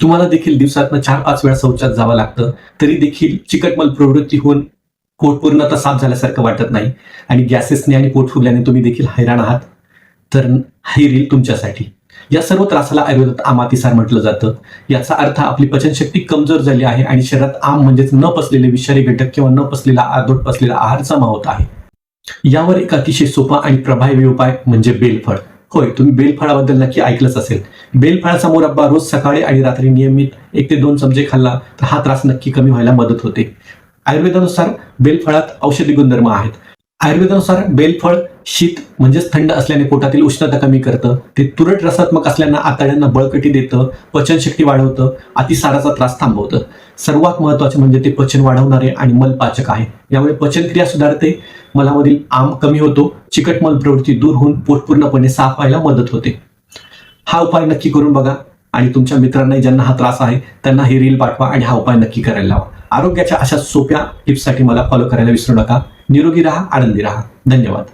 तुम्हाला देखील दिवसातनं चार पाच वेळा शौचात जावं लागतं तरी देखील चिकटमल प्रवृत्ती होऊन पोट पूर्णतः साफ झाल्यासारखं वाटत नाही. आणि गॅसेसने आणि पोट फुगल्याने तुम्ही देखील हैराण आहात. तर ही रील तुमच्यासाठी. या सर्व त्रासाला आयुर्वेदात आमातिसार म्हटलं जातं. याचा अर्थ आपली पचनशक्ती कमजोर झाली आहे आणि शरीरात आम म्हणजेच न पसलेले विषारी घटक किंवा न पसलेला आदोट पसलेला आहार जमा होत आहे. यावर एक अतिशय सोपा आणि प्रभावी उपाय म्हणजे बेलफळ. होय तुम्ही बेलफळाबद्दल नक्की ऐकलंच असेल. बेलफळाचा मुरब्बा रोज सकाळी आणि रात्री नियमित एक ते दोन चमचे खाल्ला तर हा त्रास नक्की कमी व्हायला मदत होते. आयुर्वेदानुसार बेलफळात औषधी गुणधर्म आहेत. आयुर्वेदानुसार बेलफळ शीत म्हणजेच थंड असल्याने पोटातील उष्णता कमी करतं. ते तुरट रसात्मक असल्यानं आतड्यांना बळकटी देतं पचनशक्ती वाढवतं अतिसाराचा त्रास थांबवतं. सर्वात महत्त्वाचे म्हणजे ते पचन वाढवणारे आणि मलपाचक आहे. यामुळे पचनक्रिया सुधारते मलामधील आम कमी होतो चिकटमल प्रवृत्ती दूर होऊन पोट पूर्णपणे साफ व्हायला मदत होते. हा उपाय नक्की करून बघा आणि तुमच्या मित्रांना ज्यांना हा त्रास आहे त्यांना ही रील पाठवा आणि हा उपाय नक्की करायला लावा. आरोग्याच्या अशा सोप्या टिप्ससाठी मला फॉलो करायला विसरू नका. निरोगी राहा आनंदी राहा. धन्यवाद.